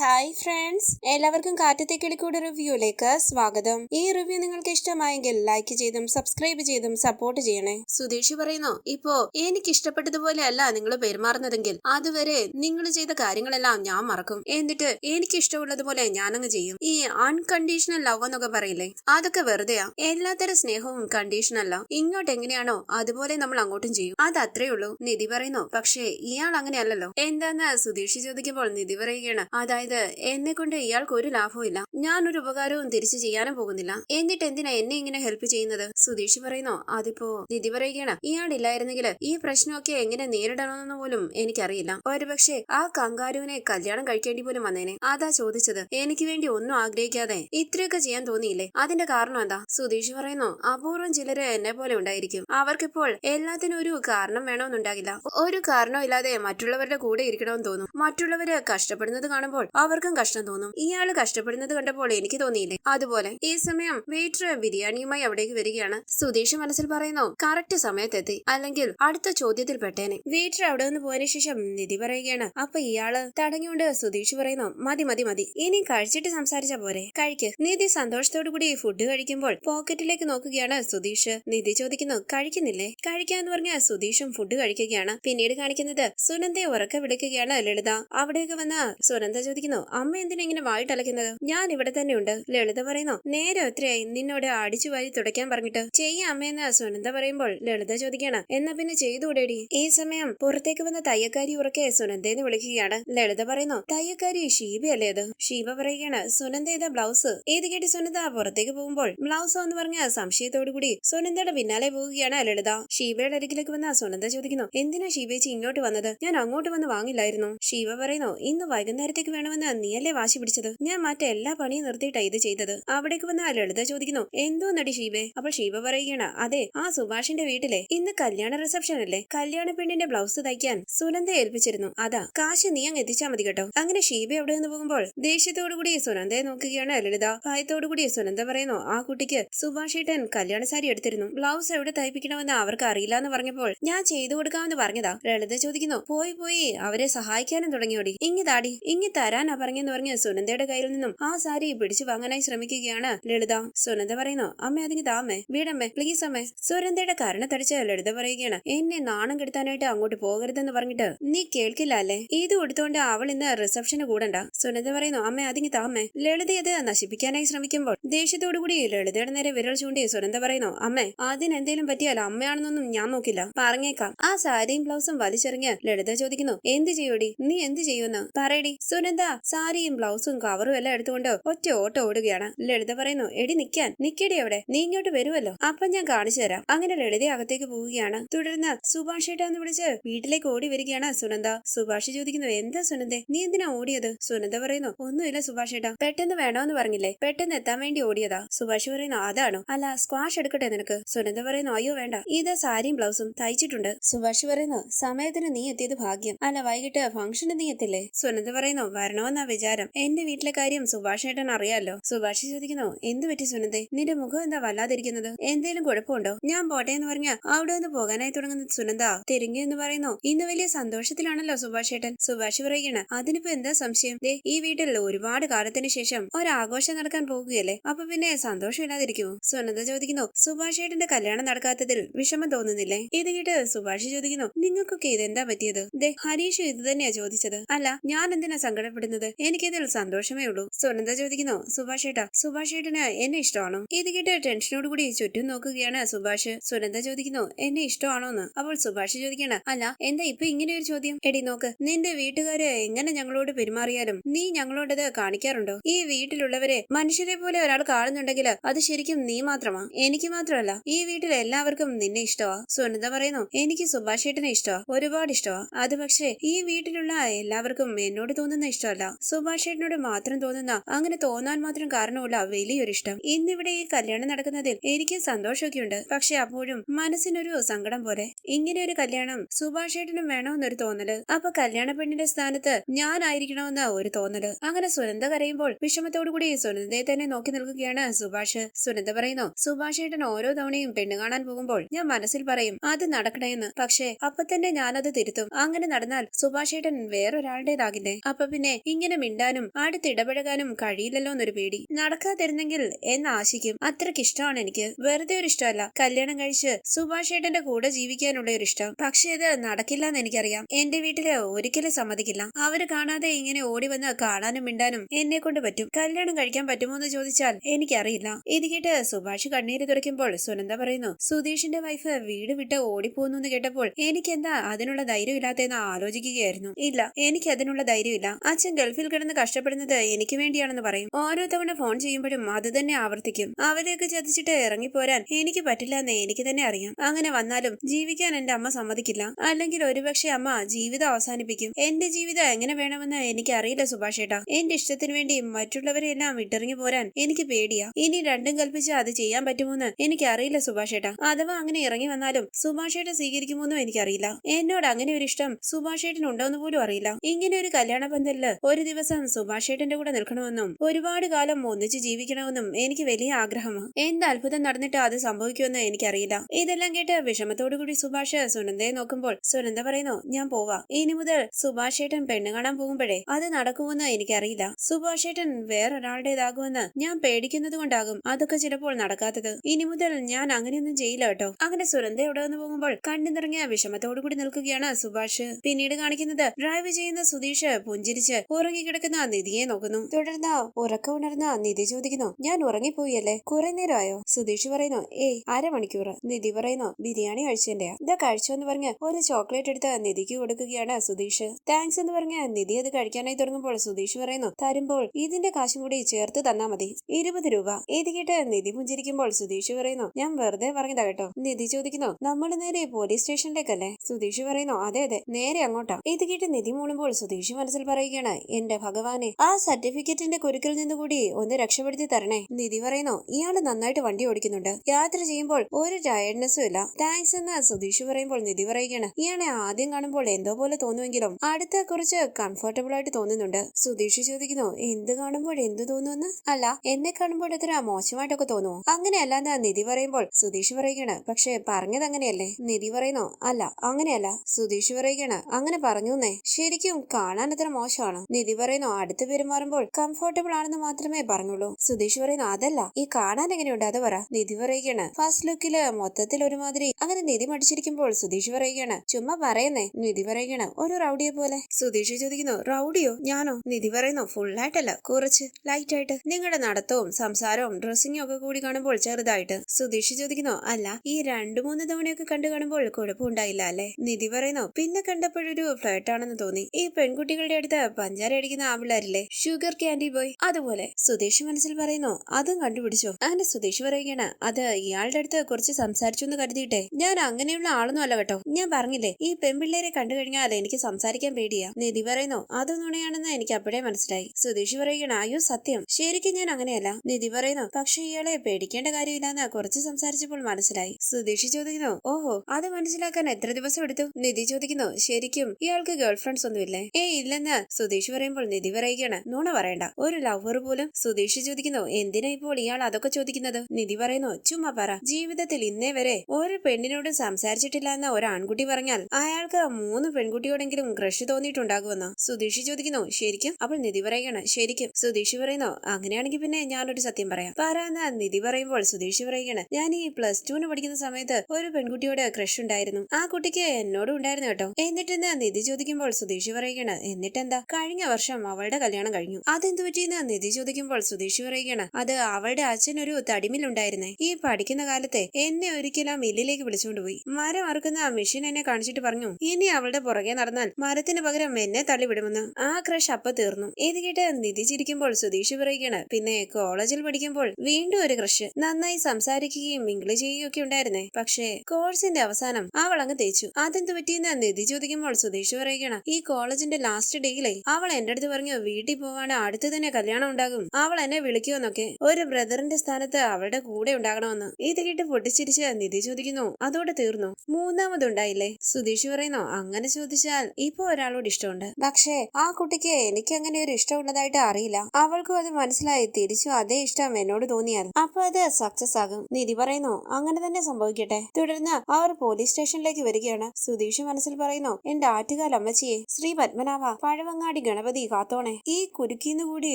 Hi friends എല്ലാവർക്കും കാറ്റത്തെ കിളിക്കൂട് റിവ്യൂയിലേക്ക് സ്വാഗതം. ഈ റിവ്യൂ നിങ്ങൾക്ക് ഇഷ്ടമായെങ്കിൽ ലൈക്ക് ചെയ്തും സബ്സ്ക്രൈബ് ചെയ്തും സപ്പോർട്ട് ചെയ്യണേ. സുധീഷ് പറയുന്നു ഇപ്പോ എനിക്ക് ഇഷ്ടപ്പെട്ടതുപോലെ അല്ല നിങ്ങൾ പെരുമാറുന്നതെങ്കിൽ അതുവരെ നിങ്ങൾ ചെയ്ത കാര്യങ്ങളെല്ലാം ഞാൻ മറക്കും. എന്നിട്ട് എനിക്ക് ഇഷ്ടമുള്ളതുപോലെ ഞാനങ്ങ് ചെയ്യും. ഈ അൺകണ്ടീഷണൽ ലവ് എന്നൊക്കെ പറയില്ലേ? അതൊക്കെ വെറുതെയാ. എല്ലാത്തരം സ്നേഹവും കണ്ടീഷനല്ല ഇങ്ങോട്ട് എങ്ങനെയാണോ അതുപോലെ നമ്മൾ അങ്ങോട്ടും ചെയ്യും. അത് അത്രേ ഉള്ളൂ നിധി പറയുന്നു. പക്ഷേ ഇയാൾ അങ്ങനെയല്ലല്ലോ. എന്താന്ന് സുധീഷ് ചോദിക്കുമ്പോൾ നിധി പറയുകയാണ് അതായത് എന്നെ കൊണ്ട് ഇയാൾക്ക് ഒരു ലാഭവും ഇല്ല. ഞാൻ ഒരു ഉപകാരവും തിരിച്ചു ചെയ്യാനും പോകുന്നില്ല. എന്നിട്ട് എന്തിനാ എന്നെ ഇങ്ങനെ ഹെൽപ്പ് ചെയ്യുന്നത്? സുധീഷ് പറയുന്നോ? അതിപ്പോ നിധി പറയുകയാണ്. ഇയാളില്ലായിരുന്നെങ്കിൽ ഈ പ്രശ്നമൊക്കെ എങ്ങനെ നേരിടണമെന്ന് പോലും എനിക്കറിയില്ല. ഒരുപക്ഷെ ആ കങ്കാരുവിനെ കല്യാണം കഴിക്കേണ്ടി പോലും വന്നേനെ. അതാ ചോദിച്ചത്. എനിക്ക് വേണ്ടി ഒന്നും ആഗ്രഹിക്കാതെ ഇത്രയൊക്കെ ചെയ്യാൻ തോന്നിയില്ലേ? അതിന്റെ കാരണം എന്താ? സുധീഷ് പറയുന്നു? അപൂർവം ചിലര് എന്നെ പോലെ ഉണ്ടായിരിക്കും. അവർക്കിപ്പോൾ എല്ലാത്തിനും ഒരു കാരണം വേണമെന്നുണ്ടാകില്ല. ഒരു കാരണവും ഇല്ലാതെ മറ്റുള്ളവരുടെ കൂടെ ഇരിക്കണമെന്ന് തോന്നും. മറ്റുള്ളവര് കഷ്ടപ്പെടുന്നത് കാണുമ്പോൾ അവർക്കും കഷ്ടം തോന്നും. ഇയാൾ കഷ്ടപ്പെടുന്നത് കണ്ടപ്പോൾ എനിക്ക് തോന്നിയില്ലേ? അതുപോലെ ഈ സമയം വെയിറ്റർ ബിരിയാണിയുമായി അവിടേക്ക് വരികയാണ്. സുധീഷ് മനസ്സിൽ പറയുന്നു കറക്റ്റ് സമയത്തെത്തി. അല്ലെങ്കിൽ അടുത്ത ചോദ്യത്തിൽ പെട്ടേനെ. വെയിറ്റർ അവിടെ നിന്ന് പോയതിനു ശേഷം നിധി പറയുകയാണ് അപ്പൊ ഇയാൾ തടഞ്ഞുകൊണ്ട് സുധീഷ് പറയുന്നു മതി മതി മതി. ഇനി കഴിച്ചിട്ട് സംസാരിച്ച പോരെ. കഴിക്ക്. നിധി സന്തോഷത്തോടു കൂടി ഫുഡ് കഴിക്കുമ്പോൾ പോക്കറ്റിലേക്ക് നോക്കുകയാണ് സുധീഷ്. നിധി ചോദിക്കുന്നു കഴിക്കുന്നില്ലേ? കഴിക്കാന്ന് പറഞ്ഞ സുധീഷും ഫുഡ് കഴിക്കുകയാണ്. പിന്നീട് കാണിക്കുന്നത് സുനന്ദയെ ഉറക്കെ വിളിക്കുകയാണ് ലളിത. അവിടേക്ക് വന്ന സുനന്ദ ചോദിക്കുന്നു അമ്മ എന്തിനാ ഇങ്ങനെ വായിട്ടലക്കുന്നത് ഞാൻ ഇവിടെ തന്നെ ഉണ്ട്. ലളിത പറയുന്നു നേരെ ഒത്തിരിയായി നിന്നോട് അടിച്ചു വാരി തുടയ്ക്കാൻ പറഞ്ഞിട്ട്. ചെയ്യ അമ്മയെന്ന് സുനന്ദ പറയുമ്പോൾ ലളിത ചോദിക്കാണ് എന്നാ പിന്നെ ചെയ്തുകൂടേടി? ഈ സമയം പുറത്തേക്ക് വന്ന തയ്യക്കാരി ഉറക്കെ സുനന്ദയെന്ന് വിളിക്കുകയാണ്. ലളിത പറയുന്നു തയ്യക്കാരി ഷീബയല്ലേ അത് ഷീബ പറയുകയാണ് സുനന്ദ ഇതാ ബ്ലൗസ്? ഏത് കേട്ടി സുനന്ദ? പുറത്തേക്ക് പോകുമ്പോൾ. ബ്ലൗസ്? എന്ന് പറഞ്ഞ സംശയത്തോടു കൂടി സുനന്ദയുടെ പിന്നാലെ പോവുകയാണ് ലളിത. ഷീബയുടെ അരികിലേക്ക് വന്ന സുനന്ദ ചോദിക്കുന്നു എന്തിനാ ഷീബേച്ചി ഇങ്ങോട്ട് വന്നത്? ഞാൻ അങ്ങോട്ട് വന്ന് വാങ്ങില്ലായിരുന്നു. ഷീബ പറയുന്നു ഇന്ന് വൈകുന്നേരത്തേക്ക് വേണമെന്ന് നീയല്ലേ വാശി പിടിച്ചത്? ഞാൻ മറ്റേ എല്ലാ പണിയും നിർത്തിയിട്ടാ ഇത് ചെയ്തത്. അവിടേക്ക് വന്ന ലളിത ചോദിക്കുന്നു എന്തോ നടി ഷീബെ? അപ്പോൾ ഷീബ പറയുകയാണ് അതെ ആ സുഭാഷിന്റെ വീട്ടിലെ ഇന്ന് കല്യാണ റിസപ്ഷൻ അല്ലേ? കല്യാണ പെണ്ണിന്റെ ബ്ലൗസ് തയ്ക്കാൻ സുനന്ദ ഏൽപ്പിച്ചിരുന്നു. അതാ കാശ് നീ അങ്ങ് എത്തിച്ചാ മതി കേട്ടോ. അങ്ങനെ ഷീബ അവിടെ നിന്ന് പോകുമ്പോൾ ദേഷ്യത്തോടു കൂടി സുനന്ദയെ നോക്കുകയാണ് ലളിത. ഭയത്തോടു കൂടി സുനന്ദ പറയുന്നു ആ കുട്ടിക്ക് സുഭാഷേട്ടൻ കല്യാണ സാരി എടുത്തിരുന്നു. ബ്ലൗസ് എവിടെ തയ്പ്പിക്കണമെന്ന് അവർക്ക് അറിയില്ല എന്ന് പറഞ്ഞപ്പോൾ ഞാൻ ചെയ്തു കൊടുക്കാമെന്ന് പറഞ്ഞതാ. ലളിത ചോദിക്കുന്നു പോയി പോയി അവരെ സഹായിക്കാനും തുടങ്ങിയോടി. ഇങ്ങി താടി ഇങ്ങി തരാനാ പറഞ്ഞെന്ന് പറഞ്ഞ് സുനന്ദയുടെ കയ്യിൽ നിന്നും ആ സാരി പിടിച്ചു വാങ്ങാനായി ശ്രമിക്കുകയാണ് ലളിത. സുനന്ദ പറയുന്നു അമ്മ അതിന് താമേ വീടമ്മേ പ്ലീസ് അമ്മേ. സുനന്ദയുടെ കരണത്തടിച്ച് ലളിത പറയുകയാണ് എന്നെ നാണം കെടുത്താനായിട്ട് അങ്ങോട്ട് പോകരുതെന്ന് പറഞ്ഞിട്ട് നീ കേൾക്കില്ല അല്ലേ? ഇത് കൊടുത്തോണ്ട് അവൾ ഇന്ന് റിസപ്ഷന് കൂടണ്ട. സുനന്ദ പറയുന്നു അമ്മ അതിന് താമേ ലളിത അത് നശിപ്പിക്കാനായി ശ്രമിക്കുമ്പോൾ ദേഷ്യത്തോടു കൂടി ലളിതയുടെ നേരെ വിരൽ ചൂണ്ടി സുനന്ദ പറയുന്നു അമ്മേ അതിനെന്തേലും പറ്റിയാൽ അമ്മയാണെന്നൊന്നും ഞാൻ നോക്കില്ല. പറഞ്ഞേക്കാം. ആ സാരിയും ബ്ലൗസും വലിച്ചെറിഞ്ഞ് ലളിത ചോദിക്കുന്നു എന്ത് ചെയ്യോടി? നീ എന്ത് ചെയ്യുമെന്ന് പറയടി. സുനന്ദ സാരിയും ബ്ലൗസും കവറും എല്ലാം എടുത്തുകൊണ്ട് ഒറ്റ ഓട്ടം ഓടുകയാണ്. ലളിത പറയുന്നു എടി നിക്കാൻ നിക്കടി അവിടെ? നീ ഇങ്ങോട്ട് വരുമല്ലോ അപ്പൊ ഞാൻ കാണിച്ചു തരാം. അങ്ങനെ ലളിത അകത്തേക്ക് പോവുകയാണ്. തുടർന്ന് സുഭാഷ് ഏട്ടാന്ന് വിളിച്ച് വീട്ടിലേക്ക് ഓടി വരികയാണ് സുനന്ദ. സുഭാഷ് ചോദിക്കുന്നു എന്താ സുനന്ദെ നീ എന്തിനാ ഓടിയത്? സുനന്ദ പറയുന്നു ഒന്നുമില്ല സുഭാഷ് ഏട്ടാ പെട്ടെന്ന് വേണോന്ന് പറഞ്ഞില്ലേ? പെട്ടെന്ന് എത്താൻ വേണ്ടി ഓടിയതാ. സുഭാഷ് പറയുന്നു അതാണോ? അല്ല സ്ക്വാഷ് എടുക്കട്ടെ നിനക്ക്. സുനന്ദ പറയുന്നു അയ്യോ വേണ്ട. ഇത് സാരിയും ബ്ലൗസും. തയ്ച്ചിട്ടുണ്ട്. സുഭാഷ് പറയുന്നു സമയത്തിന് നീ എത്തിയത് ഭാഗ്യം. അല്ല വൈകിട്ട് ഫംഗ്ഷന് നീ എത്തില്ലേ? സുനന്ദ പറയുന്നു വരണമെന്നാ വിചാരം. എന്റെ വീട്ടിലെ കാര്യം സുഭാഷ് ഏട്ടൻ അറിയാലോ. സുഭാഷ് ചോദിക്കുന്നു എന്ത് പറ്റി സുനന്ദ? നിന്റെ മുഖം എന്താ വല്ലാതിരിക്കുന്നത്? എന്തേലും കുഴപ്പമുണ്ടോ? ഞാൻ പോട്ടെ എന്ന് പറഞ്ഞ അവിടെ നിന്ന് പോകാനായി തുടങ്ങുന്ന സുനന്ദ. തിരിഞ്ഞു എന്ന് പറയുന്നു ഇന്ന് വലിയ സന്തോഷത്തിലാണല്ലോ സുഭാഷ് ഏട്ടൻ സുഭാഷ് പറയുകയാണ് അതിനിപ്പോ എന്താ സംശയം? ദേ ഈ വീട്ടിൽ ഒരുപാട് കാലത്തിന് ശേഷം ഒരാഘോഷം നടക്കാൻ പോകുകയല്ലേ? അപ്പൊ പിന്നെ സന്തോഷമില്ലാതിരിക്കുമോ സുനന്ദ ചോദിക്കുന്നു സുഭാഷ് ഏട്ടന്റെ കല്യാണം നടക്കാത്തതിൽ വിഷമം തോന്നുന്നില്ലേ? ഇത് കേട്ട് സുഭാഷ് ചോദിക്കുന്നു നിങ്ങൾക്കൊക്കെ ഇതെന്താ പറ്റിയത്? ദേ ഹരീഷ് ഇത് തന്നെയാ ചോദിച്ചത്. അല്ല ഞാൻ എന്തിനാ സങ്കടപ്പെടുന്നത് എനിക്കിതിൽ സന്തോഷമേ ഉള്ളൂ. സുനന്ദ ചോദിക്കുന്നു സുഭാഷ് ഏട്ടാ സുഭാഷ് ഏട്ടന് എന്നെ ഇഷ്ടമാണോ? ഇത് കേട്ട് ടെൻഷനോട് കൂടി ചുറ്റും നോക്കുകയാണ് സുഭാഷ്. സുനന്ദ ചോദിക്കുന്നു എന്നെ ഇഷ്ടമാണോ എന്ന് അപ്പോൾ സുഭാഷ് ചോദിക്കണ അല്ല എന്താ ഇപ്പൊ ഇങ്ങനെ ഒരു ചോദ്യം? എടി നോക്ക് നിന്റെ വീട്ടുകാര് എങ്ങനെ ഞങ്ങളോട് പെരുമാറിയാലും നീ ഞങ്ങളോടത് കാണിക്കാറുണ്ടോ? ഈ വീട്ടിലുള്ളവരെ മനുഷ്യരെ പോലെ ഒരാൾ കാണുന്നുണ്ടെങ്കിൽ അത് ശരിക്കും നീ മാത്രമാ? എനിക്ക് മാത്രമല്ല ഈ വീട്ടിൽ എല്ലാവർക്കും നിന്നെ ഇഷ്ടമാ? സുനന്ദ പറയുന്നു എനിക്ക് സുഭാഷ് ഏട്ടനെ ഇഷ്ടമാ ഒരുപാട് ഇഷ്ടമാ. അത് പക്ഷേ ഈ വീട്ടിലുള്ള എല്ലാവർക്കും എന്നോട് തോന്നുന്ന ഇഷ്ടമല്ല. സുഭാഷ് ഏട്ടനോട് മാത്രം തോന്നുന്ന അങ്ങനെ തോന്നാൻ മാത്രം കാരണമുള്ള വലിയൊരു ഇഷ്ടം ഇന്നിവിടെ ഈ കല്യാണം നടക്കുന്നതിൽ എനിക്ക് സന്തോഷമൊക്കെ ഉണ്ട് പക്ഷെ അപ്പോഴും മനസ്സിനൊരു സങ്കടം പോലെ. ഇങ്ങനെ ഒരു കല്യാണം സുഭാഷ് ഏട്ടനും വേണമെന്നൊരു തോന്നൽ. അപ്പൊ കല്യാണ പെണ്ണിന്റെ സ്ഥാനത്ത് ഞാനായിരിക്കണമെന്ന ഒരു തോന്നൽ. അങ്ങനെ സുനന്ദ കരയുമ്പോൾ വിഷമത്തോടുകൂടി സുനന്ദയെ തന്നെ നോക്കി നിൽക്കുകയാണ് സുഭാഷ്. സുനന്ദ പറയുന്നു സുഭാഷേട്ടൻ ഓരോ തവണയും പെണ്ണ് കാണാൻ പോകുമ്പോൾ ഞാൻ മനസ്സിൽ പറയും അത് നടക്കണേന്ന് പക്ഷേ അപ്പൊ തന്നെ ഞാനത് തിരുത്തും. അങ്ങനെ നടന്നാൽ സുഭാഷേട്ടൻ വേറൊരാളുടേതാകില്ലേ? അപ്പൊ പിന്നെ ഇങ്ങനെ മിണ്ടാനും അടുത്തിടപഴകാനും കഴിയില്ലല്ലോ എന്നൊരു പേടി നടക്കാതിരുന്നെങ്കിൽ എന്ന് ആശിക്കും. അത്രയ്ക്ക് ഇഷ്ടമാണ് എനിക്ക്. വെറുതെ ഒരു ഇഷ്ടമല്ല. കല്യാണം കഴിച്ച് സുഭാഷേട്ടന്റെ കൂടെ ജീവിക്കാനുള്ള ഒരു ഇഷ്ടം. പക്ഷെ ഇത് നടക്കില്ല എന്ന് എനിക്കറിയാം. എന്റെ വീട്ടിൽ ഒരിക്കലും സമ്മതിക്കില്ല. അവർ കാണാതെ ഇങ്ങനെ ഓടി വന്ന് കാണാനും മിണ്ടാനും എന്നെ കൊണ്ട് പറ്റും. കല്യാണം കഴിക്കാൻ പറ്റുമോ എന്ന് ചോദിച്ചാൽ എനിക്കറിയില്ല. ഇത് കേട്ട് സുഭാഷ് കണ്ണീര് തുറയ്ക്കുമ്പോൾ സുനന്ദ പറയുന്നു സുധീഷിന്റെ വൈഫ് വീട് വിട്ട് ഓടിപ്പോന്നു എന്ന് കേട്ടപ്പോൾ എനിക്കെന്താ അതിനുള്ള ധൈര്യം ഇല്ലാത്തെന്ന് ആലോചിക്കുകയായിരുന്നു. ഇല്ല എനിക്ക് അതിനുള്ള ധൈര്യമില്ല അച്ഛൻ ഗൾഫിൽ കിടന്ന് കഷ്ടപ്പെടുന്നത് എനിക്ക് വേണ്ടിയാണെന്ന് പറയും. ഓരോ തവണ ഫോൺ ചെയ്യുമ്പോഴും അത് തന്നെ ആവർത്തിക്കും. അവരെയൊക്കെ ചതിച്ചിട്ട് ഇറങ്ങിപ്പോരാൻ എനിക്ക് പറ്റില്ല എന്ന് എനിക്ക് തന്നെ അറിയാം. അങ്ങനെ വന്നാലും ജീവിക്കാൻ എന്റെ അമ്മ സമ്മതിക്കില്ല. അല്ലെങ്കിൽ ഒരുപക്ഷെ അമ്മ ജീവിതം അവസാനിപ്പിക്കും. എന്റെ ജീവിതം എങ്ങനെ വേണമെന്ന് എനിക്ക് അറിയില്ല സുഭാഷ് ഏട്ടാ എന്റെ ഇഷ്ടത്തിന് വേണ്ടി മറ്റുള്ളവരെല്ലാം വിട്ടിറങ്ങി പോരാൻ എനിക്ക് പേടിയാ. ഇനി രണ്ടും കൽപ്പിച്ച് അത് ചെയ്യാൻ പറ്റുമോന്ന് എനിക്ക് അറിയില്ല സുഭാഷ് ഏട്ടാ അഥവാ അങ്ങനെ ഇറങ്ങി വന്നാലും സുഭാഷ് ഏട്ടൻ സ്വീകരിക്കുമോന്നും എനിക്കറിയില്ല. എന്നോട് അങ്ങനെ ഒരു ഇഷ്ടം സുഭാഷ് ഉണ്ടോന്ന് പോലും അറിയില്ല. ഇങ്ങനെ ഒരു കല്യാണ പന്തലിൽ ഒരു ദിവസം സുഭാഷ് ഏട്ടന്റെ കൂടെ നിൽക്കണമെന്നും ഒരുപാട് കാലം ഒന്നിച്ച് ജീവിക്കണമെന്നും എനിക്ക് വലിയ ആഗ്രഹമാണ്. എന്ത് അത്ഭുതം നടന്നിട്ട് അത് സംഭവിക്കുമെന്ന് എനിക്കറിയില്ല. ഇതെല്ലാം കേട്ട് വിഷമത്തോടു കൂടി സുഭാഷ് സുനന്ദയെ നോക്കുമ്പോൾ സുനന്ദ പറയുന്നു ഞാൻ പോവാ. ഇനി മുതൽ സുഭാഷ് ഏട്ടൻ പെണ്ണ് കാണാൻ പോകുമ്പോഴേ അത് നടക്കുമെന്ന് എനിക്കറിയില്ല. സുഭാഷ് ഏട്ടൻ വേറൊരാളുടേതാകുമെന്ന് ഞാൻ പേടിക്കുന്നത് കൊണ്ടാകും അതൊക്കെ ചിലപ്പോൾ നടക്കാത്തത്. ഇനി മുതൽ ഞാൻ അങ്ങനെയൊന്നും ചെയ്യില്ല കേട്ടോ. അങ്ങനെ സുനന്ദ എവിടെ വന്ന് പോകുമ്പോൾ കണ്ടു നിറങ്ങിയ വിഷമത്തോടു കൂടി നിൽക്കുകയാണ് സുഭാഷ്. പിന്നീട് കാണിക്കുന്നത് ഡ്രൈവ് ചെയ്യുന്ന സുധീഷ് പുഞ്ചിരിച്ച് ഉറങ്ങിക്കിടക്കുന്ന നിധിയെ നോക്കുന്നു. തുടർന്ന് ഉറക്കം ഉണർന്ന നിധി ചോദിക്കുന്നു ഞാൻ ഉറങ്ങിപ്പോയല്ലേ? കുറെ നേരമായോ? സുധീഷ് പറയുന്നു ഏയ് അരമണിക്കൂർ. നിധി പറയുന്നു ബിരിയാണി കഴിച്ചതിന്റെയാ ഇതാ കഴിച്ചോ എന്ന് പറഞ്ഞ് ഒരു ചോക്ലേറ്റ് എടുത്ത് നിധിക്ക് കൊടുക്കുകയാണ് സുധീഷ്. താങ്ക്സ് എന്ന് പറഞ്ഞ് നിധി അത് കഴിക്കാനായി തുടങ്ങുമ്പോൾ സുധീഷ് പറയുന്നു തരുമ്പോൾ ഇതിന്റെ കാശും കൂടി ചേർത്ത് തന്നാ മതി ഇരുപത് രൂപ. ഇത് കേട്ട് നിധി പുഞ്ചിരിക്കുമ്പോൾ സുധീഷ് പറയുന്നു ഞാൻ വെറുതെ പറഞ്ഞതാ കേട്ടോ. നിധി ചോദിക്കുന്നു നമ്മൾ നേരെ പോലീസ് സ്റ്റേഷനിലേക്കല്ലേ? സുധീഷ് പറയുന്നു അതെ അതെ നേരെ അങ്ങോട്ടാ. ഇത് കേട്ട് നിധി മൂളുമ്പോൾ സുധീഷ് മനസ്സിൽ പറയുകയാണ് എന്റെ ഭഗവാനെ ആ സർട്ടിഫിക്കറ്റിന്റെ കുരുക്കിൽ നിന്ന് കൂടി ഒന്ന് രക്ഷപ്പെടുത്തി തരണേ. നിധി പറയുന്നു ഇയാൾ നന്നായിട്ട് വണ്ടി ഓടിക്കുന്നുണ്ട്. യാത്ര ചെയ്യുമ്പോൾ ഒരു ടയർഡ്നെസ്സും ഇല്ല. താങ്ക്സ് എന്ന് സുധീഷ് പറയുമ്പോൾ നിധി പറയുകയാണ്. ഇയാളെ ആദ്യം കാണുമ്പോൾ എന്തോ പോലെ തോന്നുമെങ്കിലും അടുത്ത കുറച്ച് കംഫർട്ടബിൾ ആയിട്ട് തോന്നുന്നുണ്ട്. സുധീഷ് ചോദിക്കുന്നു എന്ത് കാണുമ്പോൾ എന്ത് തോന്നുമെന്ന്? അല്ല എന്നെ കാണുമ്പോൾ എത്ര മോശമായിട്ടൊക്കെ തോന്നുമോ അങ്ങനെയല്ലാന്ന് നിധി പറയുമ്പോൾ സുധീഷ് പറയുകയാണ്. പക്ഷെ പറഞ്ഞത് അങ്ങനെയല്ലേ? നിധി പറയുന്നു അല്ല അങ്ങനെയല്ല. സുധീഷ് പറയുകയാണ് അങ്ങനെ പറഞ്ഞൂന്നേ. ശരിക്കും കാണാൻ എത്ര മോശമാണ്? നിധി പറയുന്നു അടുത്ത് പെരുമാറുമ്പോൾ കംഫർട്ടബിൾ ആണെന്ന് മാത്രമേ പറഞ്ഞുള്ളൂ. സുധീഷ് പറയുന്നു അതല്ല ഈ കാണാൻ എങ്ങനെയുണ്ട്? അത് പറ. നിധി പറയുകയാണ് ഫസ്റ്റ് ലുക്കിൽ മൊത്തത്തിൽ ഒരുമാതിരി. അങ്ങനെ നിധി മടിച്ചിരിക്കുമ്പോൾ സുധീഷ് പറയുകയാണ് ചുമ്മാ പറയുന്നേ. നിധി പറയുകയാണ് ഒരു റൗഡിയെ പോലെ. സുധീഷ് ചോദിക്കുന്നു റൗഡിയോ ഞാനോ? നിധി പറയുന്നു ഫുൾ ഫുള്ളായിട്ടല്ല കുറച്ച് ലൈറ്റ് ആയിട്ട്. നിങ്ങളുടെ നടത്തവും സംസാരവും ഡ്രസ്സിങ്ങും ഒക്കെ കൂടി കാണുമ്പോൾ ചെറുതായിട്ട്. സുധീഷ് ചോദിക്കുന്നു അല്ല ഈ രണ്ടു മൂന്ന് തവണയൊക്കെ കണ്ടു കാണുമ്പോൾ കുഴപ്പമുണ്ടായില്ല അല്ലേ? നിധി പറയുന്നു പിന്നെ കണ്ടപ്പോഴൊരു ആണെന്ന് തോന്നി. ഈ പെൺകുട്ടികളുടെ അടുത്ത് പഞ്ചാര അടിക്കുന്ന ആമ്പിള്ളാരില്ലേ? ഷുഗർ ക്യാൻഡി ബോയ് അതുപോലെ സുധീഷ് മനസ്സിൽ പറയുന്നു അതും കണ്ടുപിടിച്ചോ? അങ്ങനെ സുധീഷ് പറയുകയാണ് അത് ഇയാളുടെ അടുത്ത് കുറച്ച് സംസാരിച്ചു എന്ന് കരുതിയിട്ടെ. ഞാൻ അങ്ങനെയുള്ള ആളൊന്നും അല്ല കേട്ടോ. ഞാൻ പറഞ്ഞില്ലേ ഈ പെൺപിള്ളേരെ കണ്ടു കഴിഞ്ഞാൽ എനിക്ക് സംസാരിക്കാൻ പേടിയാ. നിധി പറയുന്നു അത് നുണയാണെന്ന് എനിക്ക് അപ്പോഴേ മനസ്സിലായി. സുധീഷ് പറയുകയാണ് അയ്യോ സത്യം. ശരിക്കും ഞാൻ അങ്ങനെയല്ല. നിധി പറയുന്നു പക്ഷെ ഇയാളെ പേടിക്കേണ്ട കാര്യമില്ലെന്ന് കുറച്ച് സംസാരിച്ചപ്പോൾ മനസ്സിലായി. സുധീഷ് ചോദിക്കുന്നു ഓഹോ അത് മനസ്സിലാക്കാൻ എത്ര ദിവസം എടുത്തു? നിധി ചോദിക്കുന്നു ശരിക്കും ഇയാൾക്ക് ഗേൾ ഫ്രണ്ട്സ് ഒന്നുമില്ലേ? ഏ ഇല്ലെന്ന്. സുധീഷ് പറയുമ്പോൾ നിധി പറയുകയാണ്. നുണ പറയണ്ട. ഒരു ലവർ പോലും സുധീഷ് ചോദിക്കുന്നു എന്തിനാ ഇപ്പോൾ ഇയാൾ അതൊക്കെ ചോദിക്കുന്നത്? നിധി പറയുന്നു ചുമ്മാ പറ. ജീവിതത്തിൽ ഇന്നേ വരെ ഒരു പെണ്ണിനോടും സംസാരിച്ചിട്ടില്ല എന്ന ഒരു ആൺകുട്ടി പറഞ്ഞാൽ അയാൾക്ക് മൂന്ന് പെൺകുട്ടിയോടെങ്കിലും ക്രഷ് തോന്നിയിട്ടുണ്ടാകുമെന്ന്? സുധീഷ് ചോദിക്കുന്നു ശരിക്കും? അപ്പോൾ നിധി പറയുകയാണ് ശരിക്കും. സുധീഷ് പറയുന്നു അങ്ങനെയാണെങ്കിൽ പിന്നെ ഞാനൊരു സത്യം പറയാം. പറ എന്ന നിധി പറയുമ്പോൾ സുധീഷ് പറയുകയാണ് ഞാൻ ഈ പ്ലസ് ടുവിന് പഠിക്കുന്ന സമയത്ത് ഒരു പെൺകുട്ടിയോട് ക്രഷ് ഉണ്ടായിരുന്നു. ആ കുട്ടിക്ക് എന്നോടും ഉണ്ടായിരുന്നു കേട്ടോ. എന്നിട്ടെന്ന് നിധി ചോദിക്കുമ്പോൾ സുധീഷ് പറയുകയാണ് എന്നിട്ടെന്താ? കഴിഞ്ഞ വർഷം അവളുടെ കല്യാണം കഴിഞ്ഞു. അതെന്തു പറ്റിയെന്ന് നിധി ചോദിക്കുമ്പോൾ സുധീഷ് പറയുകയാണ് അത് അവളുടെ അച്ഛൻ ഒരു തടിമില്ലുണ്ടായിരുന്നേ. ഈ പഠിക്കുന്ന കാലത്തെ എന്നെ ഒരിക്കലും മില്ലിലേക്ക് വിളിച്ചുകൊണ്ടുപോയി മരം അറുക്കുന്ന ആ മെഷീൻ എന്നെ കാണിച്ചിട്ട് പറഞ്ഞു ഇനി അവളുടെ പുറകെ നടന്നാൽ മരത്തിന് പകരം എന്നെ തള്ളിവിടുമെന്ന്. ആ ക്രഷ് അപ്പ തീർന്നു. ഇത് കേട്ട് നിധി ചിരിക്കുമ്പോൾ സുധീഷ് പറയുകയാണ് പിന്നെ കോളേജിൽ പഠിക്കുമ്പോൾ വീണ്ടും ഒരു ക്രഷ്. നന്നായി സംസാരിക്കുകയും ഇംഗ്ലീഷ് ചെയ്യുകയും ഒക്കെ ഉണ്ടായിരുന്നേ. പക്ഷേ കോഴ്സിന്റെ അവസാനം അവൾ അങ്ങ് തേച്ചു. അതെന്തു പറ്റിയെന്ന് നിധി ചോദിക്കുമ്പോൾ സുധീഷ് പറയുകയാണ് ഈ കോളേജിന്റെ ലാസ്റ്റ് ഡേയിലെ അവൾ എന്റെ അടുത്ത് പറഞ്ഞു വീട്ടിൽ പോവാണ് അടുത്ത് തന്നെ കല്യാണം ഉണ്ടാകും. അവൾ എന്നെ വിളിക്കുമെന്നൊക്കെ ഒരു ബ്രദറിന്റെ സ്ഥാനത്ത് അവളുടെ കൂടെ ഉണ്ടാകണമെന്ന്. ഇത് കേട്ട് പൊട്ടിച്ചിരിച്ച് നിധി ചോദിക്കുന്നു. അതോടെ തീർന്നു. മൂന്നാമതുണ്ടായില്ലേ? സുധീഷ് പറയുന്നു അങ്ങനെ ചോദിച്ചാൽ ഇപ്പൊ ഒരാളോട് ഇഷ്ടമുണ്ട്. പക്ഷേ ആ കുട്ടിക്ക് എനിക്ക് അങ്ങനെ ഒരു ഇഷ്ടമുള്ളതായിട്ട് അറിയില്ല. അവൾക്കും അത് മനസ്സിലായി. തിരിച്ചു അതേ ഇഷ്ടം എന്നോട് തോന്നിയാൽ അപ്പൊ അത് സക്സസ് ആകും. നിധി പറയുന്നു അങ്ങനെ തന്നെ സംഭവിക്കട്ടെ. തുടർന്ന് അവർ പോലീസ് സ്റ്റേഷനിലേക്ക് വരികയാണ്. സുധീഷ് മനസ്സിൽ പറയുന്നു എന്റെ ആറ്റുകാൽ അമ്മച്ചിയെ ശ്രീ പത്മനാഭ പഴവങ്ങാടി ഗണപതി കാത്തോണേ ഈ കുരുക്കിന്ന് കൂടി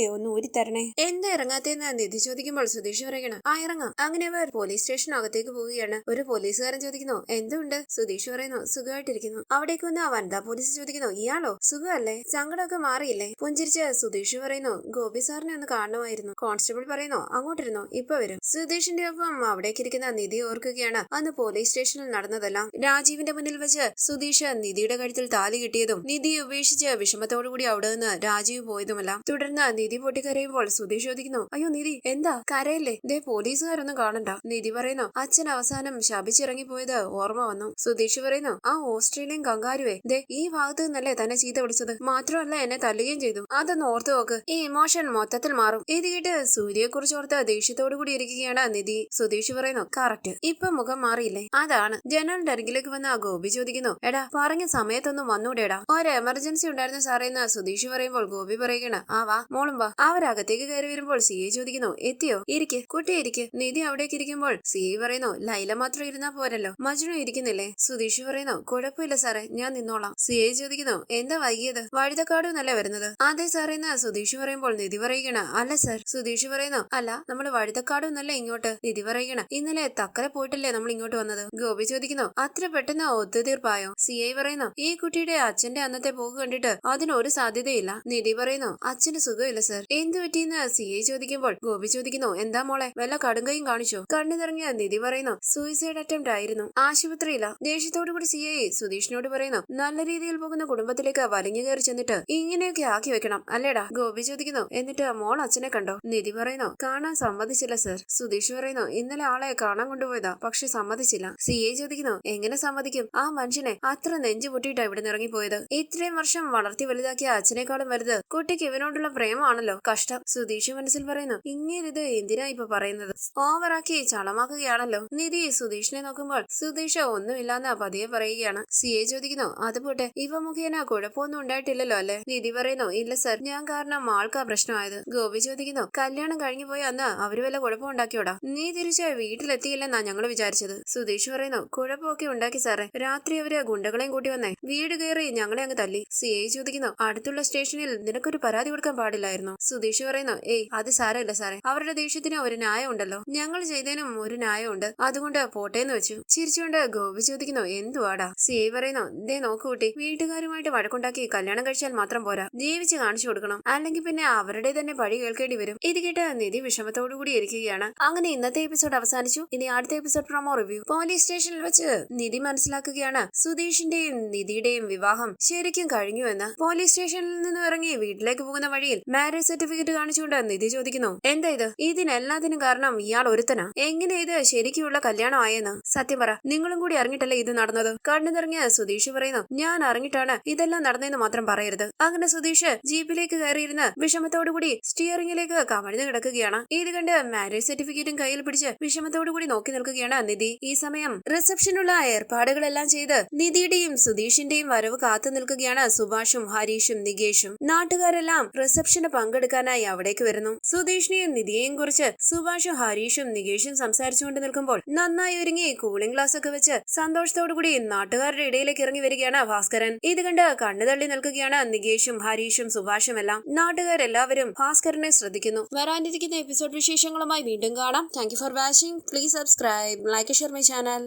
ഒന്ന് ഊരിത്തരണേ എന്താ ഇറങ്ങാത്തേന്ന് നിധി ചോദിക്കുമ്പോൾ സുധീഷ് പറയണം. ആ ഇറങ്ങാം. അങ്ങനെ അവർ പോലീസ് സ്റ്റേഷനകത്തേക്ക് പോവുകയാണ്. ഒരു പോലീസുകാരൻ ചോദിക്കുന്നു എന്തുണ്ട്? സുധീഷ് പറയുന്നു സുഖമായിട്ടിരിക്കുന്നു. അവിടേക്ക് വന്ന് ആ വനിതാ പോലീസ് ചോദിക്കുന്നു ഇയാളോ? സുഖമല്ലേ? സങ്കടമൊക്കെ മാറിയില്ലേ? പുഞ്ചിരിച്ച് സുധീഷ് പറയുന്നു ഗോപി സാറിനെ ഒന്ന് കാണണമായിരുന്നു. കോൺസ്റ്റബിൾ പറയുന്നു അങ്ങോട്ടിരുന്നു? ഇപ്പൊ വരും. സുധീഷിന്റെ ഒപ്പം അവിടേക്ക് ഇരിക്കുന്ന നിധി ഓർക്കുകയാണ്. അന്ന് പോലീസ് സ്റ്റേഷനിൽ നടന്നതെല്ലാം രാജീവിന്റെ മുന്നിൽ വെച്ച് സുധീഷ് നിധിയുടെ കഴുത്തിൽ താലി കിട്ടിയതും നിധി ഉപേക്ഷിച്ച് വിഷമത്തോടുകൂടി അവിടെ നിന്ന് രാജീവ് പോയതുമെല്ലാം തുടർന്ന് നിധി പൊട്ടിക്കരയുമ്പോൾ സുധീഷ് ചോദിക്കുന്നു അയ്യോ നിധി എന്താ? കരയല്ലേ? ദേ പോലീസുകാരൊന്നും കാണണ്ട. നിധി പറയുന്നു അച്ഛൻ അവസാനം ശപിച്ചിറങ്ങിപ്പോയത് ഓർമ്മ വന്നു. സുധീഷ് പറയുന്നു ആ ഓസ്ട്രേലിയൻ കങ്കാരുവേ ദേ ഈ ഭാഗത്ത് നിന്നല്ലേ തന്നെ ചീത്ത വിളിച്ചത്? മാത്രമല്ല എന്നെ തല്ലുകയും ചെയ്തു. അതൊന്ന് ഓർത്തു നോക്ക്. ഈ ഇമോഷൻ മൊത്തത്തിൽ മാറും. ഇത് കേട്ട് സൂര്യയെ കുറിച്ച് ഓർത്ത് ദേഷ്യത്തോടു കൂടി ഇരിക്കുകയാണ് നിധി. സുധീഷ് പറയുന്നു കറക്റ്റ്. ഇപ്പൊ മുഖം മാറിയില്ലേ? അതാണ്. ജനറൽ അരികിലേക്ക് വന്ന ഗോപി ചോദിക്കുന്നു എടാ പറഞ്ഞ സമയത്തൊന്നും വന്നൂടെടാ? ഒരു എമർജൻസി ഉണ്ടായിരുന്ന സാറേ എന്ന് സുധീഷ് പറയുമ്പോൾ ഗോപി പറയുകയാണ് ആ വാ മോളും വാ. അവരകത്തേക്ക് കയറി വരുമ്പോൾ സി എ ചോദിക്കുന്നു എത്തിയോ? ഇരിക്ക് കുട്ടി ഇരിക്ക്. നിധി അവിടേക്ക് ഇരിക്കുമ്പോൾ സി എ പറയുന്നു ലൈല മാത്രം ഇരുന്നാ പോരല്ലോ. മജ്നു ഇരിക്കുന്നില്ലേ? സുധീഷ് പറയുന്നു കുഴപ്പമില്ല സാറേ ഞാൻ നിന്നോളാം. സി എ ചോദിക്കുന്നു എന്താ വൈകിയത്? വഴുതക്കാട് എന്നല്ലേ വരുന്നത്? അതെ സാറേ എന്ന് സുധീഷ് പറയുമ്പോൾ നിധി പറയുകയാണ്. അല്ല സർ. സുധീഷ് പറയുന്നു അല്ല നമ്മൾ വഴുതക്കാട് എന്നല്ലേ ഇങ്ങോട്ട്? നിധി പറയുകയാണ് ഇന്നലെ തക്കര പോയിട്ടല്ലേ നമ്മൾ ഇങ്ങോട്ട് വന്നത്? ഗോപി ചോദിക്കുന്നു അത്ര പെട്ടെന്ന് ഒത്തുതീർപ്പായോ? സി ഐ പറയുന്നു ഈ കുട്ടിയുടെ അച്ഛന്റെ അന്നത്തെ പോക്ക് കണ്ടിട്ട് അതിനൊരു സാധ്യതയില്ല. നിധി പറയുന്നു അച്ഛന് സുഖമില്ല സർ എന്ത് പറ്റിയെന്ന് സി ഐ ചോദിക്കുമ്പോൾ ഗോപി ചോദിക്കുന്നു എന്താ മോളെ വല്ല കടുങ്കയും കാണിച്ചോ? കണ്ണു നിറങ്ങിയ നിധി പറയുന്നു സൂയിസൈഡ് അറ്റംപ്റ്റ് ആയിരുന്നു. ആശുപത്രിയില്ല. ദേഷ്യത്തോടു കൂടി സി ഐ സുധീഷിനോട് പറയുന്നു നല്ല രീതിയിൽ പോകുന്ന കുടുംബത്തിലേക്ക് വലിഞ്ഞു കയറി ചെന്നിട്ട് ഇങ്ങനെയൊക്കെ ആക്കി വെക്കണം അല്ലേടാ? ഗോപി ചോദിക്കുന്നു എന്നിട്ട് മോൾ അച്ഛനെ കണ്ടോ? നിധി പറയുന്നു കാണാൻ സമ്മതിച്ചില്ല സർ സുധീഷ് പറയുന്നു ഇന്നലെ ആളെ കാണാൻ കൊണ്ടുപോയതാ പക്ഷെ സമ്മതിച്ചില്ല. സി ഐ ചോദിക്കുന്നു എങ്ങനെ സമ്മതിക്കും? ആ മനുഷ്യനെ അത്ര നെഞ്ചു പൊട്ടിയിട്ടാ ഇവിടെ ഇറങ്ങിപ്പോയത്? ഇത്രയും വർഷം വളർത്തി വലുതാക്കിയ അച്ഛനേക്കാളും വലുത്. കുട്ടിക്ക് ഇവനോടുള്ള പ്രേമമാണല്ലോ. കഷ്ടം. സുധീഷ് മനസ്സിൽ പറയുന്നു ഇങ്ങനിത് എന്തിനാ ഇപ്പൊ പറയുന്നത്? ഓവറാക്കി ചളമാക്കുകയാണല്ലോ. നിധി സുധീഷിനെ നോക്കുമ്പോൾ സുധീഷ് ഒന്നുമില്ലാന്ന് പതിയെ പറയുകയാണ്. സി എ ചോദിക്കുന്നു അത് പോട്ടെ. ഇവ മുഖേന കുഴപ്പമൊന്നും ഉണ്ടായിട്ടില്ലല്ലോ അല്ലെ? നിധി പറയുന്നു ഇല്ല സർ. ഞാൻ കാരണം ആൾക്കാ പ്രശ്നമായത്. ഗോപി ചോദിക്കുന്നു കല്യാണം കഴിഞ്ഞു പോയി അന്ന് അവർ വല്ല കുഴപ്പം ഉണ്ടാക്കിയോടാ? നീ തിരിച്ച് വീട്ടിലെത്തിയില്ലെന്നാ ഞങ്ങൾ വിചാരിച്ചത്. സുധീഷ് പറയുന്നു കുഴപ്പമൊക്കെ ഉണ്ടാക്കി സാറേ. രാത്രി അവർ ഗുണ്ടകളെയും കൂട്ടി വന്നേ. വീട് കയറി ഞങ്ങളെ അങ്ങ് തല്ലി. സി എ ചോദിക്കുന്നു അടുത്തുള്ള സ്റ്റേഷനിൽ നിനക്കൊരു പരാതി കൊടുക്കാൻ പാടില്ലായിരുന്നു. സുധീഷ് പറയുന്നു ഏയ് അത് സാരമില്ല സാറേ. അവരുടെ ദേഷ്യത്തിന് ഒരു ന്യായം ഉണ്ടല്ലോ. ഞങ്ങൾ ചെയ്തതിനും ഒരു ന്യായമുണ്ട് അതുകൊണ്ട് പോട്ടേന്ന് വെച്ചു. ചിരിച്ചുകൊണ്ട് ഗോപി ചോദിക്കുന്നു എന്തുവാടാ? സി ഐ പറയുന്നു ദേ നോക്കൂ കുട്ടി. വീട്ടുകാരുമായിട്ട് വഴക്കുണ്ടാക്കി കല്യാണം കഴിച്ചാൽ മാത്രം പോരാ. ജീവിച്ച് കാണിച്ചു കൊടുക്കണം. അല്ലെങ്കിൽ പിന്നെ അവരുടെ തന്നെ പഴി കേൾക്കേണ്ടി വരും. ഇത് കേട്ട് നിധി വിഷമത്തോടുകൂടി ഇരിക്കുകയാണ്. അങ്ങനെ ഇന്നത്തെ എപ്പിസോഡ് അവസാനിച്ചു. ഇനി അടുത്ത എപ്പിസോഡ് പ്രൊമോ റിവ്യൂ. പോലീസ് സ്റ്റേഷനിൽ വെച്ച് നിധി മനസ്സിലാക്കുകയാണ് സുധീഷിന്റെയും നിധിയുടെയും വിവാഹം ശരിക്കും കഴിഞ്ഞുവെന്ന്. പോലീസ് സ്റ്റേഷനിൽ നിന്നും ഇറങ്ങി വീട്ടിലേക്ക് പോകുന്ന വഴിയിൽ മാരേജ് സർട്ടിഫിക്കറ്റ് കാണിച്ചുകൊണ്ട് നിധി ചോദിക്കുന്നു. എന്താ ഇത്? ഇതിനെല്ലാത്തിനും കാരണം ഇയാൾ ഒരുത്തനാ. എങ്ങനെ ഇത് ശരിക്കുള്ള കല്യാണം ആയെന്ന്? സത്യം പറ. നിങ്ങളും കൂടി അറിഞ്ഞിട്ടല്ലേ ഇത് നടന്നത്? കണ്ണിറങ്ങിയ സുധീഷ് പറയുന്നു. ഞാൻ അറിഞ്ഞിട്ടാണ് ഇതെല്ലാം നടന്നതെന്ന് മാത്രം പറയരുത്. അങ്ങനെ സുധീഷ് ജീപ്പിലേക്ക് കയറിയിരുന്ന് വിഷമത്തോടുകൂടി സ്റ്റിയറിംഗിലേക്ക് കമഴ്ന്നു കിടക്കുകയാണ്. ഇത് കണ്ട് മാരേജ് സർട്ടിഫിക്കറ്റും കയ്യിൽ പിടിച്ച് വിഷമത്തോടുകൂടി നോക്കി നിൽക്കുകയാണ് നിധി. ഈ സമയം റിസപ്ഷനുള്ള ഏർപ്പാടുകളെല്ലാം ചെയ്ത് നിധിയുടെയും സുധീഷിന്റെയും വരവ് കാത്തു നിൽക്കുകയാണ് സുഭാഷും ഹരീഷും നികേഷും നാട്ടുകാരെല്ലാം റിസപ്ഷന് പങ്കെടുക്കാനായി അവിടേക്ക് വരുന്നു. സുധീഷിനെയും നിധിയെയും കുറിച്ച് സുഭാഷും ഹരീഷും നികേഷും സംസാരിച്ചുകൊണ്ട് നിൽക്കുമ്പോൾ നന്നായി ഒരുങ്ങി കൂളിംഗ് ഗ്ലാസ് ഒക്കെ വെച്ച് സന്തോഷത്തോടുകൂടി നാട്ടുകാരുടെ ഇടയിലേക്ക് ഇറങ്ങി വരികയാണ് ഭാസ്കരൻ. ഇത് കണ്ട് കണ്ണു തള്ളി നിൽക്കുകയാണ് നികേഷും ഹരീഷും സുഭാഷും എല്ലാം. നാട്ടുകാരെല്ലാവരും ഭാസ്കരനെ ശ്രദ്ധിക്കുന്നു. വരാനിരിക്കുന്ന എപ്പിസോഡ് വിശേഷങ്ങളുമായി വീണ്ടും കാണാം. Thank for watching please subscribe like share my channel